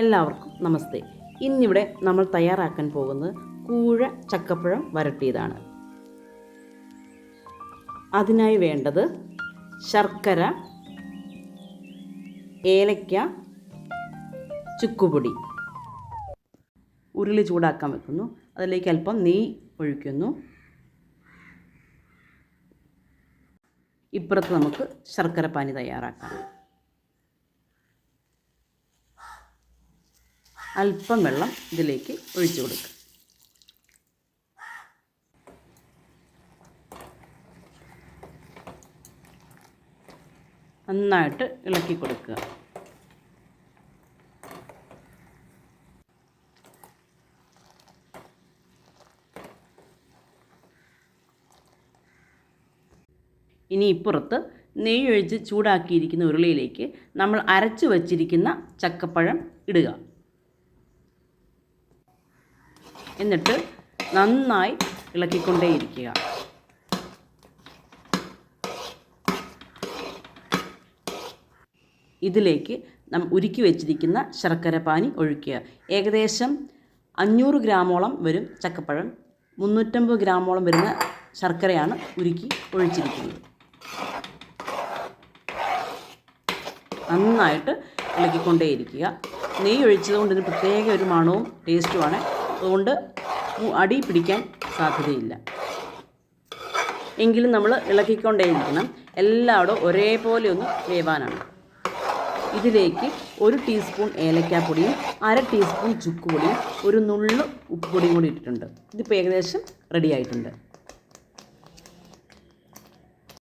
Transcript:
എല്ലാവർക്കും നമസ്തേ. ഇന്നിവിടെ നമ്മൾ തയ്യാറാക്കാൻ പോകുന്നത് കൂഴ ചക്കപ്പഴം വരട്ടിയതാണ്. അതിനായി വേണ്ടത് ശർക്കര ഏലക്ക ചുക്കുപൊടി. ഉരുളി ചൂടാക്കാൻ വെക്കുന്നു. അതിലേക്ക് അല്പം നെയ് ഒഴിക്കുന്നു. ഇപ്പുറത്ത് നമുക്ക് ശർക്കര പാനി തയ്യാറാക്കാം. അല്പം വെള്ളം ഇതിലേക്ക് ഒഴിച്ചു കൊടുക്കുക. നന്നായിട്ട് ഇളക്കി കൊടുക്കുക. ഇനി ഇപ്പുറത്ത് നെയ്യ് ഒഴിച്ച് ചൂടാക്കിയിരിക്കുന്ന ഉരുളിയിലേക്ക് നമ്മൾ അരച്ചു വച്ചിരിക്കുന്ന ചക്കപ്പഴം ഇടുക. എന്നിട്ട് നന്നായി ഇളക്കിക്കൊണ്ടേയിരിക്കുക. ഇതിലേക്ക് നാം ഉരുക്കി വെച്ചിരിക്കുന്ന ശർക്കര പാനി ഒഴിക്കുക. ഏകദേശം അഞ്ഞൂറ് ഗ്രാമോളം വരും ചക്കപ്പഴം. മുന്നൂറ്റമ്പത് ഗ്രാമോളം വരുന്ന ശർക്കരയാണ് ഉരുക്കി ഒഴിച്ചിരിക്കുന്നത്. നന്നായിട്ട് ഇളക്കിക്കൊണ്ടേയിരിക്കുക. നെയ്യ് ഒഴിച്ചതുകൊണ്ട് ഇതിന് പ്രത്യേക ഒരു മണവും ടേസ്റ്റുമാണ്. അതുകൊണ്ട് അടി പിടിക്കാൻ സാധ്യതയില്ല. എങ്കിലും നമ്മൾ ഇളക്കിക്കൊണ്ടേയിരിക്കണം. എല്ലായിടും ഒരേപോലെ ഒന്ന് വേവാനാണ്. ഇതിലേക്ക് ഒരു ടീസ്പൂൺ ഏലക്കാപ്പൊടിയും അര ടീസ്പൂൺ ചുക്കുപൊടിയും ഒരു നുള്ളു ഉപ്പുപൊടിയും കൂടി ഇട്ടിട്ടുണ്ട്. ഇതിപ്പോൾ ഏകദേശം റെഡി ആയിട്ടുണ്ട്.